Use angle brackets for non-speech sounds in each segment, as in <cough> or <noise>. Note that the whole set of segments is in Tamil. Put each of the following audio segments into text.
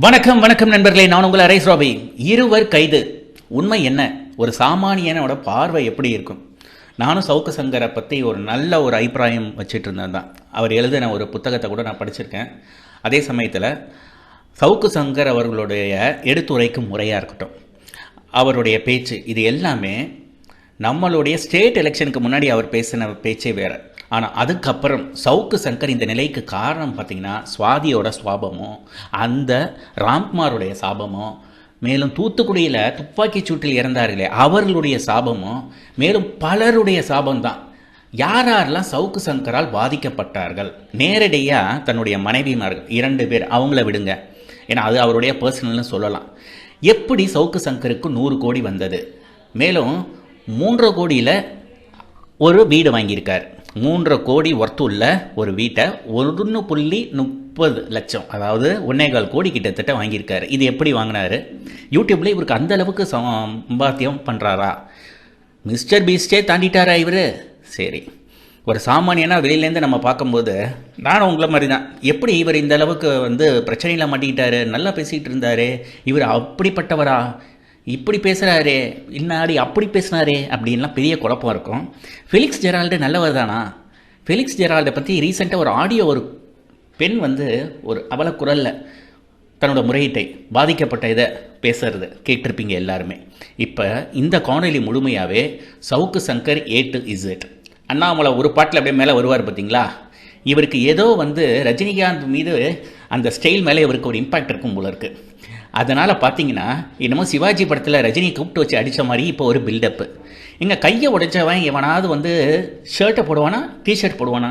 வணக்கம் வணக்கம் நண்பர்களே. நான் உங்கள் அரேஸ் ராபி. இருவர் கைது. உண்மை என்ன? ஒரு சாமானியனோட பார்வை எப்படி இருக்கும்? நானும் சவுக்கு சங்கரை பற்றி ஒரு நல்ல ஒரு அபிப்பிராயம் வச்சுட்டு இருந்தேன் தான் அவர் எழுதின ஒரு புத்தகத்தை கூட நான் படிச்சிருக்கேன். அதே சமயத்தில் சவுக்கு சங்கர் அவர்களுடைய எடுத்துரைக்கும் முறையாக இருக்கட்டும். அவருடைய பேச்சு இது எல்லாமே நம்மளுடைய ஸ்டேட் எலெக்ஷனுக்கு முன்னாடி அவர் பேசின பேச்சே வேறு. ஆனால் அதுக்கப்புறம் சவுக்கு சங்கர் இந்த நிலைக்கு காரணம் பார்த்தீங்கன்னா சுவாதியோட சுவாபமும் அந்த ராம்குமாருடைய சாபமும் மேலும் தூத்துக்குடியில் துப்பாக்கி சூட்டில் இறந்தார்களே அவர்களுடைய சாபமும் மேலும் பலருடைய சாபம்தான். யார் யாரெல்லாம் சவுக்கு சங்கரால் பாதிக்கப்பட்டார்கள்? நேரடியாக தன்னுடைய மனைவிமார்கள் இரண்டு பேர் அவங்கள விடுங்க. ஏன்னா அது அவருடைய பர்சனல்னு சொல்லலாம். எப்படி சவுக்கு சங்கருக்கு நூறு கோடி வந்தது? மேலும் மூன்றரை கோடியில் ஒரு வீடு வாங்கியிருக்கார். மூன்றரை கோடி ஒர்த்துள்ள ஒரு வீட்டை ஒன்று புள்ளி முப்பது லட்சம் அதாவது ஒன்னேகால் கோடி கிட்டத்தட்ட வாங்கியிருக்காரு. இது எப்படி வாங்கினாரு? யூடியூப்பில் இவருக்கு அந்த அளவுக்கு சம்பாத்தியம் பண்ணுறாரா மிஸ்டர் பீஸ்டே தாண்டிட்டாரா இவர்? சரி ஒரு சாமானியனாக வெளியிலேருந்து நம்ம பார்க்கும்போது நானும் உங்களை மாதிரி தான் எப்படி இவர் இந்த அளவுக்கு வந்து பிரச்சனையில் மாட்டிக்கிட்டாரு? நல்லா பேசிகிட்டு இருந்தாரு. இவர் அப்படிப்பட்டவரா? இப்படி பேசுகிறாரே இன்னாடி அப்படி பேசினாரே அப்படின்லாம் பெரிய குழப்பம் இருக்கும். ஃபெலிக்ஸ் ஜெரால்டு நல்லவர் தானா? ஃபெலிக்ஸ் ஜெரால்டை பற்றி ரீசெண்டாக ஒரு ஆடியோ ஒரு பெண் வந்து ஒரு அவல குரலில் தன்னோட முறையீட்டை பாதிக்கப்பட்ட இதை பேசுறது கேட்டிருப்பீங்க எல்லாருமே. இப்போ இந்த காணொலி முழுமையாகவே Savukku Shankar A to Z Annamalai ஒரு பாட்டில் அப்படியே மேலே வருவார் பார்த்தீங்களா இவருக்கு ஏதோ வந்து ரஜினிகாந்த் மீது அந்த ஸ்டைல் மேலே இவருக்கு ஒரு இம்பாக்ட் இருக்கும் போல இருக்குது அதனால் பார்த்தீங்கன்னா என்னமோ சிவாஜி படத்தில் ரஜினி கூப்பிட்டு வச்சு அடித்த மாதிரி இப்போ ஒரு பில்டப்பு எங்கள் கையை உடைச்சவன் எவனாவது வந்து ஷர்ட்டை போடுவானா டிஷர்ட் போடுவானா?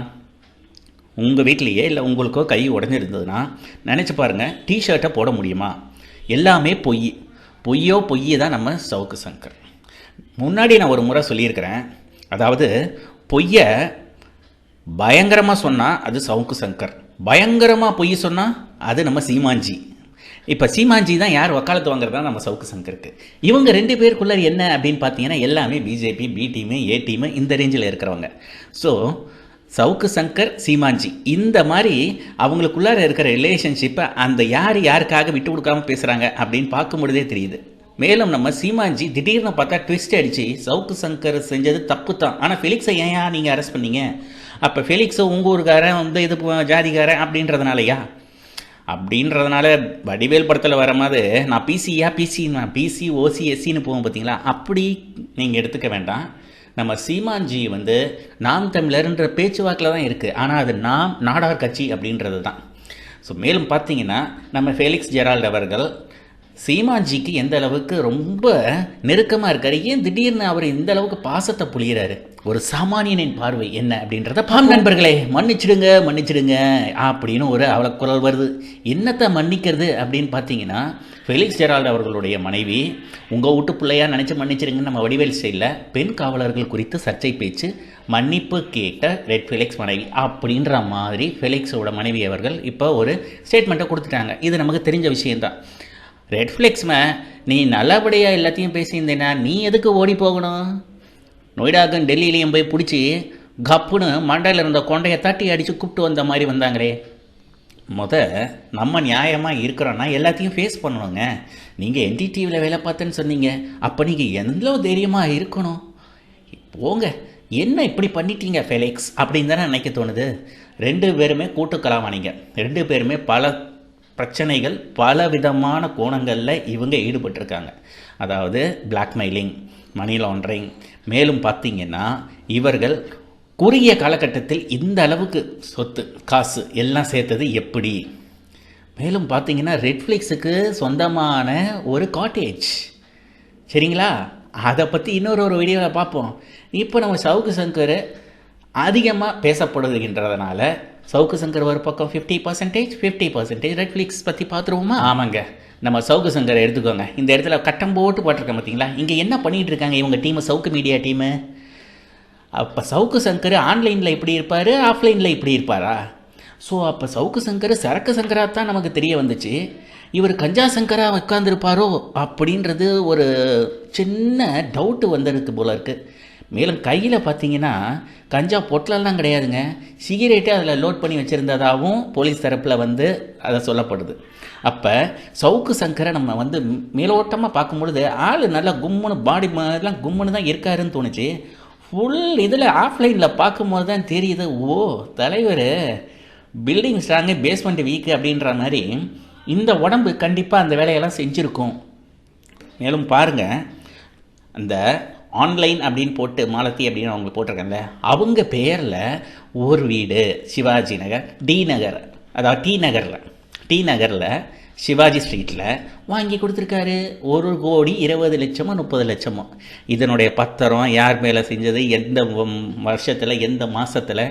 உங்கள் வீட்லேயே இல்லை உங்களுக்கோ கை உடஞ்சிருந்ததுன்னா நினச்சி பாருங்கள் டிஷர்ட்டை போட முடியுமா? எல்லாமே பொய். பொய்யோ பொய்யே தான் நம்ம சவுக்கு சங்கர். முன்னாடி நான் ஒரு முறை சொல்லியிருக்கிறேன். அதாவது பொய்யை பயங்கரமாக சொன்னால் அது சவுக்கு சங்கர். பயங்கரமாக பொய் சொன்னால் அது நம்ம சீமாஞ்சி இப்போ சீமாஞ்சி தான் யார் வக்காலத்து வாங்குறதா நம்ம சவுக்கு சங்கருக்கு. இவங்க ரெண்டு பேருக்குள்ள என்ன அப்படின்னு பார்த்தீங்கன்னா எல்லாமே BJP B team A team இந்த ரேஞ்சில் இருக்கிறவங்க. ஸோ சவுக்கு சங்கர் சீமாஞ்சி இந்த மாதிரி அவங்களுக்குள்ளார இருக்கிற ரிலேஷன்ஷிப்பை அந்த யார் யாருக்காக விட்டு கொடுக்காம பேசுகிறாங்க அப்படின்னு பார்க்கும்பொழுதே தெரியுது. மேலும் நம்ம சீமாஞ்சி திடீர்னு பார்த்தா ட்விஸ்ட் அடித்து சவுக்கு சங்கர் செஞ்சது தப்பு தான் ஆனால் ஃபெலிக்ஸை ஏன் நீங்கள் அரெஸ்ட் பண்ணீங்க? அப்போ ஃபெலிக்ஸை உங்கள் ஊருக்காரன் வந்து இது ஜாதிக்காரன் ஜாதிகாரன் அப்படின்றதுனாலயா? அப்படின்றதுனால வடிவேல் படத்தில் வர மாதிரி நான் பிசியா பிசி நான் பிசி ஓசி எஸ்சின்னு போவோம் பார்த்தீங்களா அப்படி நீங்கள் எடுத்துக்க வேண்டாம். நம்ம சீமான்ஜி வந்து நாம் தமிழர்ன்ற பேச்சுவாக்கில் தான் இருக்குது ஆனால் அது நாம் நாடார் கட்சி அப்படின்றது தான் ஸோ மேலும் பார்த்தீங்கன்னா நம்ம ஃபேலிக்ஸ் ஜெரால்ட் அவர்கள் சீமான்ஜிக்கு எந்த அளவுக்கு ரொம்ப நெருக்கமாக இருக்காரு? ஏன் திடீர்னு அவர் இந்த அளவுக்கு பாசத்தை புழிகிறாரு ஒரு சாமானியனின் பார்வை என்ன அப்படின்றத பாம் நண்பர்களே மன்னிச்சிடுங்க மன்னிச்சிடுங்க அப்படின்னு ஒரு அவளை குரல் வருது. என்னத்தை மன்னிக்கிறது அப்படின்னு பார்த்தீங்கன்னா ஃபெலிக்ஸ் ஜெரால்ட் அவர்களுடைய மனைவி உங்கள் வீட்டு பிள்ளையாக நினச்சி மன்னிச்சிடுங்க நம்ம வடிவேல் ஸ்டைலில் பெண் காவலர்கள் குறித்து சர்ச்சை பேச்சு மன்னிப்பு கேட்ட ரெட் ஃபெலிக்ஸ் மனைவி அப்படின்ற மாதிரி ஃபெலிக்ஸோட மனைவி அவர்கள் இப்போ ஒரு ஸ்டேட்மெண்ட்டை கொடுத்துட்டாங்க. இது நமக்கு தெரிஞ்ச விஷயம்தான் ரெட்ஃப்ளெக்ஸ்மே நீ நல்லபடியாக எல்லாத்தையும் பேசியிருந்தேனா நீ எதுக்கு ஓடி போகணும்? நொய்டாக்கும் டெல்லியிலையும் போய் பிடிச்சி கப்புன்னு மண்டையில் இருந்த கொண்டையை தட்டி அடித்து கூப்பிட்டு வந்த மாதிரி வந்தாங்களே. முத நம்ம நியாயமாக இருக்கிறோன்னா எல்லாத்தையும் ஃபேஸ் பண்ணணுங்க. நீங்கள் என்டிடிவியில் வேலை பார்த்தேன்னு சொன்னீங்க. அப்போ நீங்கள் எவ்வளோ தைரியமாக இருக்கணும்? போங்க. என்ன இப்படி பண்ணிட்டீங்க ஃபெலிக்ஸ் அப்படின்னு தானே நினைக்க தோணுது. ரெண்டு பேருமே கூட்டுக்கலாமானீங்க ரெண்டு பேருமே பல பிரச்சனைகள் பல விதமான கோணங்களில் இவங்க ஈடுபட்டிருக்காங்க. அதாவது பிளாக்மெயிலிங் மணி லாண்ட்ரிங் மேலும் பார்த்தீங்கன்னா இவர்கள் குறுகிய காலகட்டத்தில் இந்த அளவுக்கு சொத்து காசு எல்லாம் சேர்த்தது எப்படி? மேலும் பார்த்தீங்கன்னா ரெட்ஃப்ளிக்ஸுக்கு சொந்தமான ஒரு காட்டேஜ் சரிங்களா? அதை பற்றி இன்னொரு ஒரு வீடியோவில் பார்ப்போம். இப்போ நம்ம சவுக்கு சங்கர் அதிகமாக பேசப்படுகின்றதுனால சவுக்கு சங்கர் ஒரு பக்கம் fifty percentage fifty percentage Redflix பற்றி பார்த்துருவோமா? ஆமாங்க. நம்ம சவுக்கு சங்கரை எடுத்துக்கோங்க. இந்த இடத்துல கட்டம் போட்டு போட்டிருக்கேன் பார்த்தீங்களா இங்கே என்ன பண்ணிகிட்டு இருக்காங்க இவங்க டீமு சவுக்கு மீடியா டீமு அப்போ சவுக்கு சங்கர் ஆன்லைனில் இப்படி இருப்பார் ஆஃப்லைனில் இப்படி இருப்பாரா? ஸோ அப்போ சவுக்கு சங்கர் சரக்கு சங்கராக தான் நமக்கு தெரிய வந்துச்சு. இவர் கஞ்சா சங்கரா உட்காந்துருப்பாரோ அப்படின்றது ஒரு சின்ன டவுட்டு வந்திருக்கு போல இருக்கு. மேலும் கையில் பார்த்தீங்கன்னா கஞ்சா பொட்டலெல்லாம் கிடையாதுங்க. சிகரெட்டே அதில் லோட் பண்ணி வச்சுருந்ததாகவும் போலீஸ் தரப்பில் வந்து அதை சொல்லப்படுது. அப்போ சவுக்கு சங்கரை நம்ம வந்து மேலோட்டமாக பார்க்கும்பொழுது ஆள் நல்லா கும்முன்னு பாடி மாதிரிலாம் கும்முன்னு தான் இருக்காருன்னு தோணுச்சு. ஃபுல் இதில் ஆஃப்லைனில் பார்க்கும்போது தான் தெரியுது ஓ தலைவர் பில்டிங் ஸ்ட்ராங்கு பேஸ்மெண்ட் வீக்கு அப்படின்ற மாதிரி இந்த உடம்பு கண்டிப்பாக அந்த வேலையெல்லாம் செஞ்சுருக்கும். மேலும் பாருங்கள் அந்த ஆன்லைன் அப்படின்னு போட்டு மாலத்தி அப்படின்னு அவங்க போட்டிருக்காங்க அவங்க பேரில் ஒரு வீடு சிவாஜி நகர் டி நகர் அதாவது டி நகரில் டி நகரில் சிவாஜி ஸ்ட்ரீட்டில் வாங்கி கொடுத்துருக்காரு. ஒரு கோடி இருபது லட்சமோ முப்பது லட்சமோ. இதனுடைய பத்திரம் யார் மேலே செஞ்சது எந்த வருஷத்தில் எந்த மாதத்தில்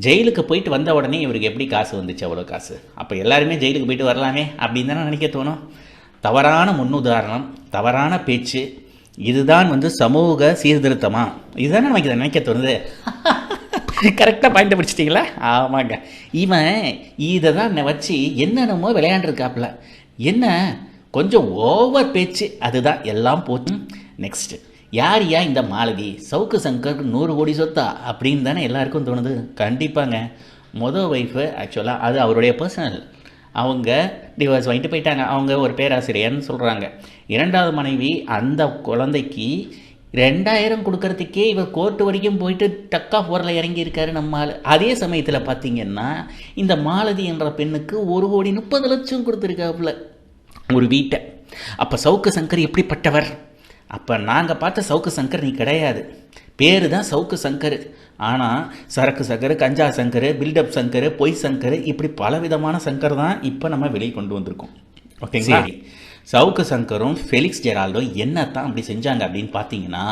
ஜெயிலுக்கு போயிட்டு வந்த உடனே இவருக்கு எப்படி காசு வந்துச்சு அவ்வளோ காசு? அப்போ எல்லாருமே ஜெயிலுக்கு போயிட்டு வரலாமே அப்படின்னு தானே நினைக்க தோணும். தவறான முன்னுதாரணம் தவறான பேச்சு இதுதான் வந்து சமூக சீர்திருத்தமா? இதுதானே நமக்கு இதை நினைக்க தோணுது. <laughs> கரெக்டாக பாயிண்ட் பிடிச்சிட்டிங்களா? ஆமாங்க. இவன் இதை தான் வச்சு என்னென்னமோ விளையாண்டுருக்காப்புல. என்ன? கொஞ்சம் ஓவர் பேச்சு அதுதான். எல்லாம் போச்சு. நெக்ஸ்ட்டு யார் யா இந்த மாலதி சவுக்கு சங்கர் நூறு கோடி சொத்தா? அப்படின்னு தானே எல்லாருக்கும் தோணுது. கண்டிப்பாங்க. மொதல் ஒய்ஃபு ஆக்சுவலாக அது அவருடைய பர்சனல் அவங்க டிவோர்ஸ் வாங்கிட்டு போயிட்டாங்க. அவங்க ஒரு பேராசிரியர்னு சொல்கிறாங்க இரண்டாவது மனைவி அந்த குழந்தைக்கு ரெண்டாயிரம் கொடுக்கறதுக்கே இவர் கோர்ட்டு வரைக்கும் போயிட்டு டக்கா போரில் இறங்கியிருக்காரு நம்ம அதே சமயத்தில் பார்த்தீங்கன்னா இந்த மாலதி என்ற பெண்ணுக்கு ஒரு கோடி முப்பது லட்சம் கொடுத்துருக்காப்புல. ஒரு வீட்டை. அப்போ சவுக்கு சங்கர் எப்படிப்பட்டவர்? அப்போ நாங்கள் பார்த்த சவுக்கு சங்கர் நீ கிடையாது. பேர் தான் சவுக்கு சங்கர். ஆனால் சரக்கு சங்கர் கஞ்சா சங்கர் பில்டப் சங்கர் பொய் சங்கர் இப்படி பலவிதமான சங்கர் தான் இப்போ நம்ம வெளியே கொண்டு வந்திருக்கோம். ஓகேங்களா? சவுக்கு சங்கரும் ஃபெலிக்ஸ் ஜெரால்டும் என்னத்தான் அப்படி செஞ்சாங்க அப்படின்னு பார்த்தீங்கன்னா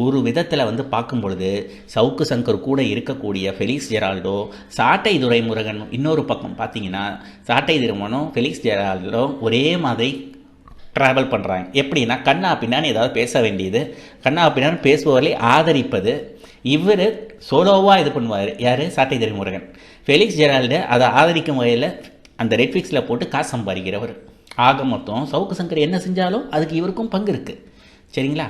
ஒரு விதத்தில் வந்து பார்க்கும் பொழுது சவுக்கு சங்கர் கூட இருக்கக்கூடிய ஃபெலிக்ஸ் ஜெரால்டோ சாட்டை துரைமுருகன் இன்னொரு பக்கம் பார்த்தீங்கன்னா சாட்டை திருமணம் ஃபெலிக்ஸ் ஜெரால்டோ ஒரே மாதிரி ட்ராவல் பண்ணுறாங்க எப்படின்னா கண்ணா பின்னான்னு ஏதாவது பேச வேண்டியது. கண்ணா பின்னான்னு பேசுபவர்களை ஆதரிப்பது. இவர் சோலோவாக இது பண்ணுவார். யார்? சாட்டை முருகன். ஃபெலிக்ஸ் ஜெரால்டு அதை ஆதரிக்கும் வகையில் அந்த ரெட்ஃபிக்ஸில் போட்டு காசு சம்பாதிக்கிறவர். ஆக மொத்தம் சவுக்கு சங்கர் என்ன செஞ்சாலும் அதுக்கு இவருக்கும் பங்கு இருக்குது சரிங்களா?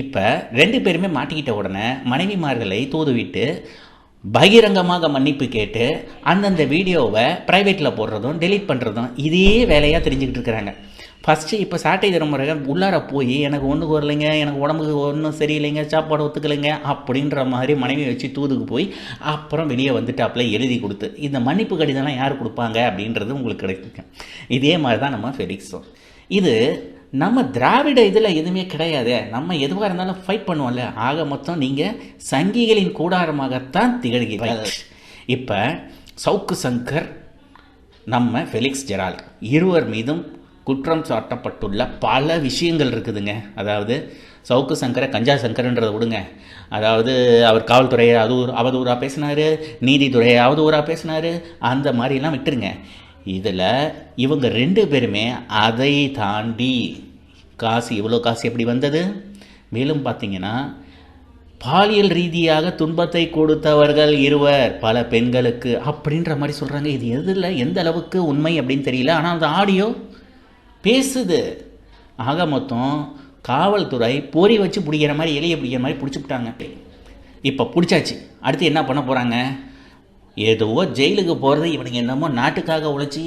இப்போ ரெண்டு பேருமே மாட்டிக்கிட்ட உடனே மனைவிமார்களை தூதுவிட்டு பகிரங்கமாக மன்னிப்பு கேட்டு அந்தந்த வீடியோவை ப்ரைவேட்டில் போடுறதும் டெலீட் பண்ணுறதும் இதே வேலையாக தெரிஞ்சுக்கிட்டு இருக்கிறாங்க. ஃபஸ்ட்டு இப்போ சாட்டை திருமுறை உள்ளார போய் எனக்கு ஒன்றுக்கு வரலைங்க எனக்கு உடம்புக்கு ஒன்றும் சரியில்லைங்க சாப்பாடு ஒத்துக்கலைங்க அப்படின்ற மாதிரி மனைவி வச்சு தூதுக்கு போய் அப்புறம் வெளியே வந்துட்டாப்புல எழுதி கொடுத்து. இந்த மன்னிப்பு கடிதம்லாம் யார் கொடுப்பாங்க அப்படின்றது உங்களுக்கு கிடைக்குங்க இதே மாதிரி தான் நம்ம ஃபெலிக்ஸும் இது நம்ம திராவிட இதில் எதுவுமே கிடையாது. நம்ம எதுவாக இருந்தாலும் ஃபைட் பண்ணுவோம்ல. ஆக மொத்தம் நீங்கள் சங்கிகளின் கூடாரமாகத்தான் திகழ்கிறீர்கள். இப்போ சவுக்கு சங்கர் நம்ம ஃபெலிக்ஸ் ஜெரால் இருவர் மீதும் குற்றம் சாட்டப்பட்டுள்ள பல விஷயங்கள் இருக்குதுங்க. அதாவது சவுக்கு சங்கரை கஞ்சா சங்கரன்றதை விடுங்க. அதாவது அவர் காவல்துறையை அது அவதூறாக பேசினார் நீதித்துறையை அவதூறாக பேசினார் அந்த மாதிரிலாம் விட்டுருங்க. இதில் இவங்க ரெண்டு பேருமே அதை தாண்டி காசு இவ்வளோ காசு எப்படி வந்தது? மேலும் பார்த்தீங்கன்னா பாலியல் ரீதியாக துன்பத்தை கொடுத்தவர்கள் இருவர் பல பெண்களுக்கு அப்படின்ற மாதிரி சொல்கிறாங்க இது எதில் எந்த அளவுக்கு உண்மை அப்படின்னு தெரியல. ஆனால் அந்த ஆடியோ பேசுது. ஆக மொத்தம் காவல்துறை போரி வச்சு பிடிக்கிற மாதிரி எலியை பிடிக்கிற மாதிரி பிடிச்சிட்டாங்க இப்போ பிடிச்சாச்சு. அடுத்து என்ன பண்ண போகிறாங்க ஏதோ ஜெயிலுக்கு போகிறது இவனுங்க என்னமோ நாட்டுக்காக உழைச்சி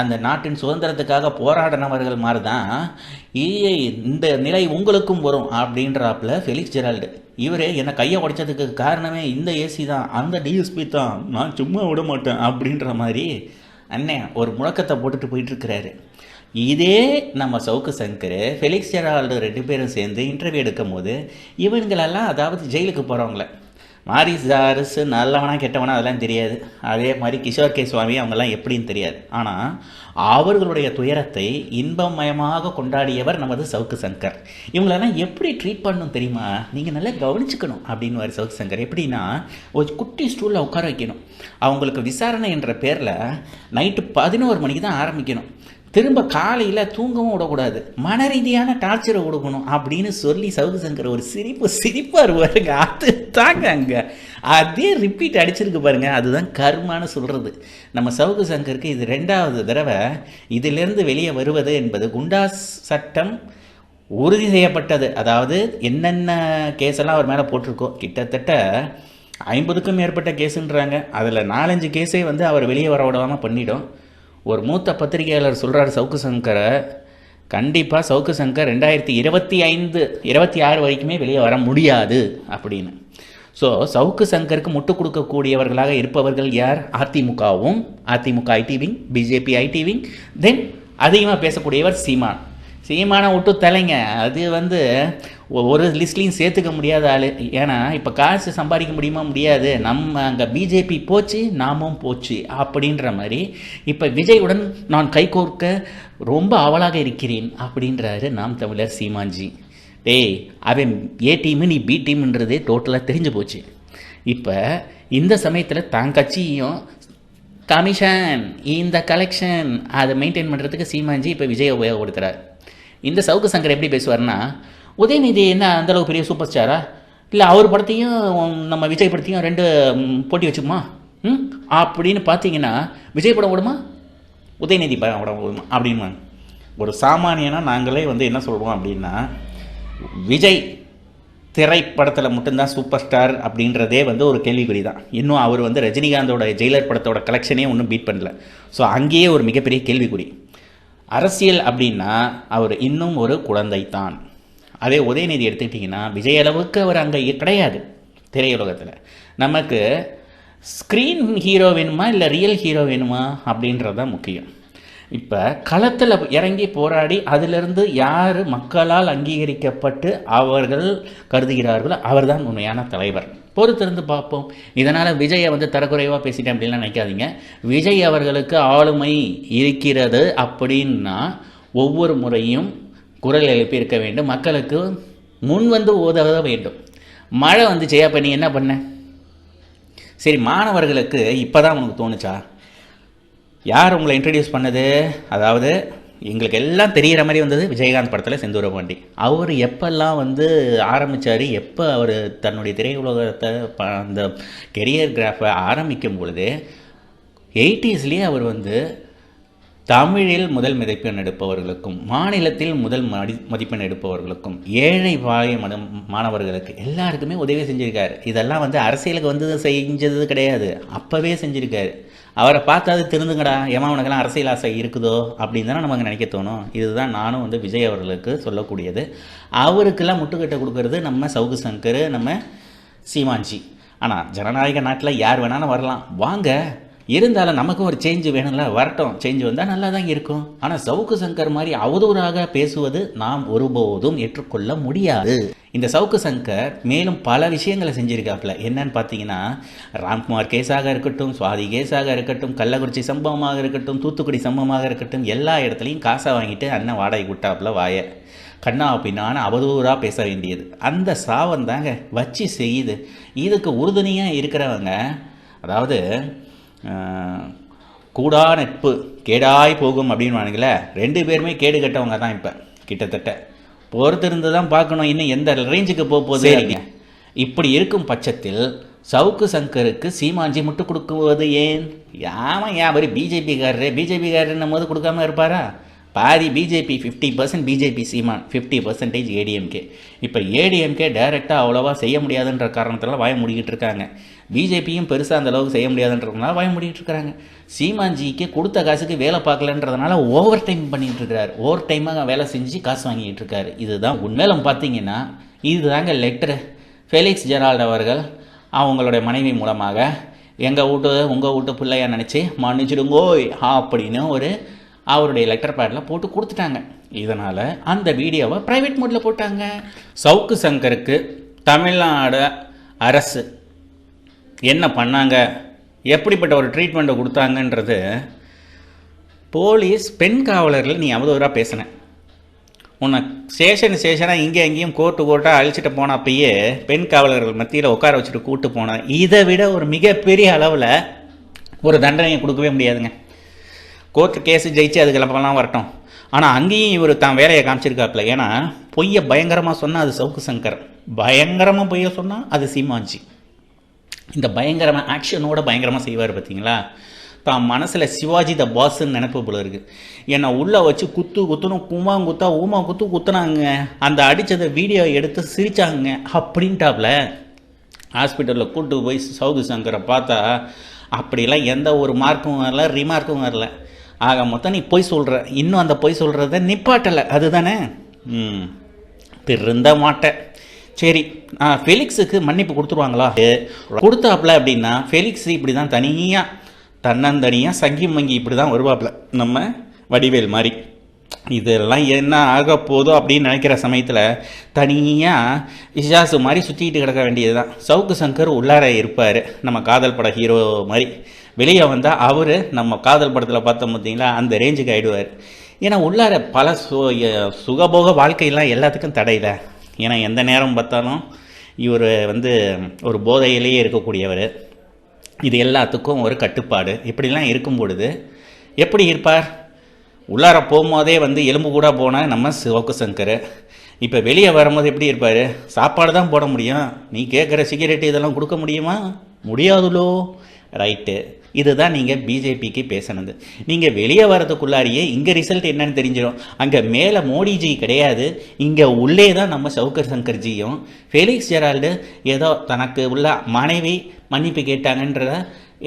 அந்த நாட்டின் சுதந்திரத்துக்காக போராடினவர்கள் மாதிரி தான் இந்த நிலை உங்களுக்கும் வரும் அப்படின்றாப்புல ஃபெலிக்ஸ் ஜெரால்டு இவர் என்னை கையை உடைச்சதுக்கு காரணமே இந்த ஏசி தான் அந்த டிஎஸ்பி தான். நான் சும்மா விட மாட்டேன் அப்படின்ற மாதிரி அண்ணன் ஒரு முழக்கத்தை போட்டுட்டு போயிட்டுருக்கிறாரு இதே நம்ம சவுக்கு சங்கர் ஃபெலிக்ஸ் ஜெரால்டு ரெண்டு பேரும் சேர்ந்து இன்டர்வியூ எடுக்கும் போது இவங்களெல்லாம் அதாவது ஜெயிலுக்கு போகிறவங்கள மாரிஸ் ஜாரஸ் நல்லவனா கெட்டவனா அதெல்லாம் தெரியாது. அதே மாதிரி கிஷோர் கே சுவாமி அவங்கெல்லாம் எப்படின்னு தெரியாது. ஆனால் அவர்களுடைய துயரத்தை இன்பமயமாக கொண்டாடியவர் நமது சவுக்கு சங்கர். இவங்களெல்லாம் எப்படி ட்ரீட் பண்ணணும் தெரியுமா? நீங்கள் நல்லா கவனிச்சுக்கணும் அப்படின்னு சவுக்கு சங்கர். எப்படின்னா ஒரு குட்டி ஸ்டூலில் உட்கார வைக்கணும். அவங்களுக்கு விசாரணை என்ற பேரில் நைட்டு பதினோரு மணிக்கு தான் ஆரம்பிக்கணும். திரும்ப காலையில் தூங்கவும் விடக்கூடாது. மன ரீதியான டார்ச்சரை கொடுக்கணும் அப்படின்னு சொல்லி சவுக்கு சங்கர் ஒரு சிரிப்பு சிரிப்பாக இருப்பாருங்க அது தாங்க அங்கே. அதே ரிப்பீட் அடிச்சிருக்கு பாருங்க. அதுதான் கர்மான்னு சொல்கிறது நம்ம சவுக்கு சங்கருக்கு இது ரெண்டாவது தடவை இதிலிருந்து வெளியே வருவது என்பது குண்டாஸ் சட்டம் உறுதி செய்யப்பட்டது. அதாவது என்னென்ன கேஸெல்லாம் அவர் மேலே போட்டிருக்கோம் கிட்டத்தட்ட ஐம்பதுக்கும் மேற்பட்ட கேஸுன்றாங்க. அதில் நாலஞ்சு கேஸே வந்து அவர் வெளியே வர விடாமல் பண்ணிடும். ஒரு மூத்த பத்திரிகையாளர் சொல்கிறார் சவுக்கு சங்கரை. கண்டிப்பாக சவுக்கு சங்கர் ரெண்டாயிரத்தி இருபத்தி ஐந்து இருபத்தி ஆறு வரைக்குமே வெளியே வர முடியாது அப்படின்னு. ஸோ சவுக்கு சங்கருக்கு முட்டு கொடுக்கக்கூடியவர்களாக இருப்பவர்கள் யார்? அதிமுகவும் AIADMK IT wing BJP IT wing then அதிகமாக பேசக்கூடியவர் சீமான். சீமானை விட்டு தலைங்க. அது வந்து ஒரு லிஸ்ட்லேயும் சேர்த்துக்க முடியாத ஆள். ஏன்னா இப்போ காசு சம்பாதிக்க முடியுமா முடியாது. நம்ம அங்கே பிஜேபி போச்சு நாமும் போச்சு அப்படின்ற மாதிரி இப்போ விஜயுடன் நான் கைகோர்க்க ரொம்ப அவலாக இருக்கிறேன் அப்படின்றாரு நாம் தமிழர் சீமான்ஜி. டேய் அவன் ஏ டீமு நீ பி டீம்ன்றதே டோட்டலாக தெரிஞ்சு போச்சு. இப்போ இந்த சமயத்தில் தான் கட்சியும் கமிஷன் இந்த கலெக்ஷன் அதை மெயின்டைன் பண்ணுறதுக்கு சீமான்ஜி இப்போ விஜய் உபயோகப்படுத்துகிறார் இந்த சவுக்கு சங்கர் எப்படி பேசுவார்னா உதயநிதி என்ன அந்தளவுக்கு பெரிய சூப்பர் ஸ்டாரா இல்லை அவர் படத்தையும் நம்ம விஜய் படத்தையும் ரெண்டு போட்டி வச்சுக்குமா? ம்? அப்படின்னு பார்த்தீங்கன்னா விஜய் படம் ஓடுமா? உதயநிதி படம் படம் ஓடுமா? அப்படின்னு ஒரு சாமானியனாக நாங்களே வந்து என்ன சொல்கிறோம் அப்படின்னா விஜய் திரைப்படத்தில் மட்டும்தான் சூப்பர் ஸ்டார் அப்படின்றதே வந்து ஒரு கேள்விக்குறி தான் இன்னும் அவர் வந்து ரஜினிகாந்தோட ஜெயிலர் படத்தோட கலெக்ஷனே ஒன்றும் பீட் பண்ணல. ஸோ அங்கேயே ஒரு மிகப்பெரிய கேள்விக்குறி. அரசியல் அப்படின்னா அவர் இன்னும் ஒரு குழந்தை தான் அதே உதயநிதி எடுத்துக்கிட்டிங்கன்னா விஜய் அளவுக்கு அவர் அங்கே கிடையாது திரையுலகத்தில். நமக்கு ஸ்க்ரீன் ஹீரோ வேணுமா இல்லை ரியல் ஹீரோ வேணுமா அப்படின்றது தான் முக்கியம். இப்போ களத்தில் இறங்கி போராடி அதிலிருந்து யார் மக்களால் அங்கீகரிக்கப்பட்டு அவர்கள் கருதுகிறார்களோ அவர்தான் உண்மையான தலைவர். பொறுத்திருந்து பார்ப்போம். இதனால் விஜயை வந்து தரக்குறைவாக பேசிட்டேன் அப்படின்லாம் நினைக்காதீங்க. விஜய் அவர்களுக்கு ஆளுமை இருக்கிறது அப்படின்னா ஒவ்வொரு முறையும் குரல் எழுப்பியிருக்க வேண்டும். மக்களுக்கு முன் வந்து உதவ வேண்டும். மழை வந்துச்சு அப்போ நீ என்ன பண்ண? சரி மாணவர்களுக்கு இப்போ தான் உனக்கு தோணுச்சா? யார் உங்களை இன்ட்ரடியூஸ் பண்ணது? அதாவது எங்களுக்கு எல்லாம் தெரிகிற மாதிரி வந்தது விஜயகாந்த் படத்தில் செந்தூர பாண்டி. அவர் எப்பெல்லாம் வந்து ஆரம்பித்தார் எப்போ அவர் தன்னுடைய திரையுலகத்தை ப- அந்த கெரியர் கிராஃபை ஆரம்பிக்கும் பொழுது எயிட்டிஸ்லேயே அவர் வந்து தமிழில் முதல் மதிப்பெண் எடுப்பவர்களுக்கும் மாநிலத்தில் முதல் மதி மதிப்பெண் எடுப்பவர்களுக்கும் ஏழை வாய மனம் மாணவர்களுக்கு எல்லாருக்குமே உதவி செஞ்சுருக்காரு. இதெல்லாம் வந்து அரசியலுக்கு வந்து செஞ்சது கிடையாது. அப்போவே செஞ்சுருக்காரு. அவரை பார்த்தாது திருந்துங்கடா ஏமா உனக்கெல்லாம் அரசியல் ஆசை இருக்குதோ? அப்படின்னு தானே நமக்கு நினைக்க தோணும். இதுதான் நானும் வந்து விஜய் அவர்களுக்கு சொல்லக்கூடியது. அவருக்கெல்லாம் முட்டுக்கட்டை கொடுக்கறது நம்ம சவுக்கு சங்கர் நம்ம சீமான்ஜி. ஆனால் ஜனநாயக நாட்டில் யார் வேணாலும் வரலாம். வாங்க இருந்தாலும் நமக்கும் ஒரு சேஞ்ச் வேணும்ல? வரட்டும். சேஞ்ச் வந்தால் நல்லா தான் இருக்கும். ஆனால் சவுக்கு சங்கர் மாதிரி அவதூறாக பேசுவது நாம் ஒருபோதும் ஏற்றுக்கொள்ள முடியாது. இந்த சவுக்கு சங்கர் மேலும் பல விஷயங்களை செஞ்சுருக்காப்புல. என்னன்னு பார்த்தீங்கன்னா ராம்குமார் கேஸாக இருக்கட்டும் சுவாதி கேஸாக இருக்கட்டும் கள்ளக்குறிச்சி சம்பவமாக இருக்கட்டும் தூத்துக்குடி சம்பவமாக இருக்கட்டும் எல்லா இடத்துலையும் காசை வாங்கிட்டு அண்ணன் வாடகை விட்டாப்புல வாய. கண்ணா பின்னான்னு அவதூறாக பேச வேண்டியது. அந்த சாவம் தாங்க வச்சு செய்யுது. இதுக்கு உறுதுணையாக இருக்கிறவங்க அதாவது கூடா நட்பு கேடாய் போகும் அப்படின்னு ரெண்டு பேருமே கேடு கட்டவங்க தான் இப்போ கிட்டத்தட்ட. பொறுத்திருந்து தான் பார்க்கணும் இன்னும் எந்த ரேஞ்சுக்கு போக போகுது இப்படி இருக்கும் பட்சத்தில் சவுக்கு சங்கருக்கு சீமாஞ்சி முட்டு கொடுக்குவது ஏன்? ஆமாம் ஏன் அவர் பிஜேபிக்காரரு பிஜேபிக்காரருன்னும் போது கொடுக்காம இருப்பாரா? பாதி BJP fifty percent BJP Seeman fifty percentage ADMK இப்போ ஏடிஎம்கே டைரெக்டாக அவ்வளோவா செய்ய முடியாதுன்ற காரணத்தில் வாய முடிக்கிட்டு இருக்காங்க. பிஜேபியும் பெருசாக அந்த அளவுக்கு செய்ய முடியாதுன்றதுனால வாய முடிக்கிட்டு இருக்காங்க. சீமான்ஜிக்கு கொடுத்த காசுக்கு வேலை பார்க்கலன்றதுனால ஓவர் டைம் பண்ணிகிட்டு இருக்கிறார் ஓவர் டைமாக வேலை செஞ்சு காசு வாங்கிட்டு இருக்காரு. இதுதான் உண்மையில பார்த்தீங்கன்னா இதுதாங்க லெட்டர். ஃபெலிக்ஸ் ஜெரால்ட் அவர்கள் அவங்களுடைய மனைவி மூலமாக எங்கள் வீட்டு உங்கள் வீட்டு பிள்ளையா நினச்சி மன்னிச்சிடுங்கோய் அப்படின்னு ஒரு அவருடைய லெட்டர் பேடில் போட்டு கொடுத்துட்டாங்க. இதனால் அந்த வீடியோவை ப்ரைவேட் மோடில் போட்டாங்க. சவுக்கு சங்கருக்கு தமிழ்நாடு அரசு என்ன பண்ணாங்க? எப்படிப்பட்ட ஒரு ட்ரீட்மெண்ட்டை கொடுத்தாங்கன்றது போலீஸ் பெண் காவலர்கள் நீ அவதூறாக பேசினேன். உன்னை ஸ்டேஷன் ஸ்டேஷனாக இங்கே அங்கேயும் கோர்ட்டு கோர்ட்டாக அழிச்சிட்டு போன அப்பயே பெண் காவலர்கள் மத்தியில் உட்கார வச்சுட்டு கூப்பிட்டு போன. இதை விட ஒரு மிகப்பெரிய அளவில் ஒரு தண்டனையை கொடுக்கவே முடியாதுங்க. கோர்ட்டு கேஸு ஜெயிச்சு அதுக்கெல்லாம் வரட்டும். ஆனால் அங்கேயும் இவர் தான் வேலையை காமிச்சிருக்காப்புல. ஏன்னா பொய்யை பயங்கரமாக சொன்னால் அது சவுக்கு சங்கர். பயங்கரமாக பொய்யை சொன்னால் அது சீமாஞ்சி இந்த பயங்கரமாக ஆக்ஷனோட பயங்கரமாக செய்வார் பார்த்தீங்களா தான் மனசில் சிவாஜி த பாஸ்ன்னு நினைப்பு போல இருக்குது என்னை உள்ளே வச்சு குத்து குத்தணும் குமா குத்தா ஊமா குத்து குத்துனாங்க. அந்த அடித்ததை வீடியோ எடுத்து சிரித்தாங்க அப்படின்ட்டாப்ல ஹாஸ்பிட்டலில் கூட்டு போய் சவுக்கு சங்கரை பார்த்தா அப்படிலாம் எந்த ஒரு மார்க்கும் வரல ரிமார்க்கும் வரல. ஆக மொத்தம் நீ பொய் சொல்கிற இன்னும் அந்த பொய் சொல்கிறத நிப்பாட்டலை. அதுதானே? ம். திருந்த மாட்டேன் சரி ஆ, ஃபெலிக்ஸுக்கு மன்னிப்பு கொடுத்துருவாங்களா? கொடுத்தாப்புல அப்படின்னா ஃபெலிக்ஸ் இப்படி தான் தனியாக தன்னந்தனியாக சங்கி மங்கி இப்படி தான் வருவாப்புல. நம்ம வடிவேல் மாதிரி. இதெல்லாம் என்ன ஆக போதோ அப்படின்னு நினைக்கிற சமயத்தில் தனியாக இஷாசு மாதிரி சுற்றிக்கிட்டு கிடக்க வேண்டியது தான் சவுக்கு சங்கர் உள்ளார இருப்பார். நம்ம காதல் பட ஹீரோ மாதிரி. வெளியே வந்தால் அவர் நம்ம காதல் படத்தில் பார்த்தோம் பார்த்தீங்களா அந்த ரேஞ்சுக்கு ஆகிடுவார் ஏன்னா உள்ளார பல சு சுகபோக வாழ்க்கையெல்லாம் எல்லாத்துக்கும் தடையில ஏன்னா எந்த நேரம் பார்த்தாலும் இவர் வந்து ஒரு போதையிலேயே இருக்கக்கூடியவர். இது எல்லாத்துக்கும் ஒரு கட்டுப்பாடு. இப்படிலாம் இருக்கும் பொழுது எப்படி இருப்பார்? உள்ளார போகும்போதே வந்து எலும்பு கூட போனால் நம்ம சிவக்கு சங்கர். இப்போ வெளியே வரும்போது எப்படி இருப்பார்? சாப்பாடு தான் போட முடியும். நீ கேட்குற சிகரெட் இதெல்லாம் கொடுக்க முடியுமா? முடியாதுலோ. ரைட்டு இதுதான் நீங்கள் பிஜேபிக்கு பேசினது. நீங்கள் வெளியே வரதுக்குள்ளாரியே இங்கே ரிசல்ட் என்னன்னு தெரிஞ்சிடும். அங்கே மேலே மோடிஜி கிடையாது. இங்கே உள்ளே தான் நம்ம சவுக்கர் சங்கர்ஜியும் ஃபெலிக்ஸ் ஜெரால்டு ஏதோ தனக்கு உள்ள மனைவி மன்னிப்பு கேட்டாங்கன்றத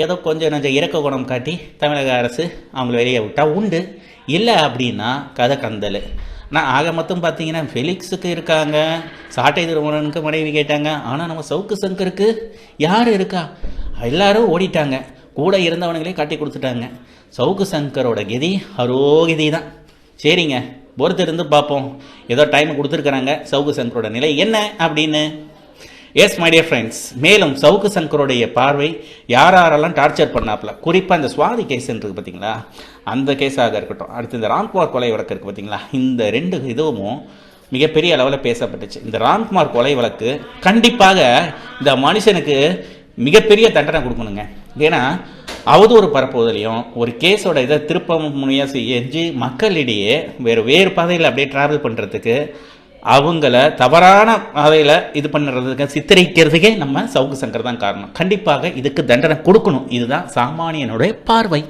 ஏதோ கொஞ்சம் கொஞ்சம் இறக்க குணம் காட்டி தமிழக அரசு அவங்கள வெளியே விட்டால் உண்டு. இல்லை அப்படின்னா கதை கந்தல். நான் ஆக மொத்தம் பார்த்தீங்கன்னா ஃபெலிக்ஸுக்கு இருக்காங்க சாட்டை திருமணனுக்கு மனைவி கேட்டாங்க. ஆனால் நம்ம சவுக்கு சங்கருக்கு யார் இருக்கா? எல்லாரும் ஓடிட்டாங்க. கூட இருந்தவனுங்களே காட்டி கொடுத்துட்டாங்க. சவுக்கு சங்கரோட கதி அரோகிதி தான். சரிங்க பொறுத்து இருந்து பார்ப்போம். ஏதோ டைம் கொடுத்துருக்குறாங்க சவுக்கு சங்கரோட நிலை என்ன அப்படின்னு. எஸ் மை டியர் ஃப்ரெண்ட்ஸ் மேலும் சவுக்கு சங்கருடைய பார்வை யார் யாரெல்லாம் டார்ச்சர் பண்ணாப்புல? குறிப்பாக இந்த சுவாதி கேஸ் இருக்குது பார்த்தீங்களா அந்த கேஸாக இருக்கட்டும். அடுத்து இந்த ராம்குமார் கொலை வழக்கு இருக்குது பார்த்தீங்களா இந்த ரெண்டு இதுவும் மிகப்பெரிய அளவில் பேசப்பட்டுச்சு. இந்த ராம்குமார் கொலை வழக்கு கண்டிப்பாக இந்த மனுஷனுக்கு மிகப்பெரிய தண்டனை கொடுக்கணுங்க. ஏன்னா அவதூறு பரப்புவதிலையும் ஒரு கேஸோட இதை திருப்ப முனையாக செஞ்சு மக்களிடையே வேறு வேறு பாதையில் அப்படியே ட்ராவல் பண்ணுறதுக்கு அவங்கள தவறான பாதையில் இது பண்ணுறதுக்கு சித்தரிக்கிறதுக்கே நம்ம சவுக்கு சங்கர் தான் காரணம். கண்டிப்பாக இதுக்கு தண்டனை கொடுக்கணும். இதுதான் சாமானியனுடைய பார்வை.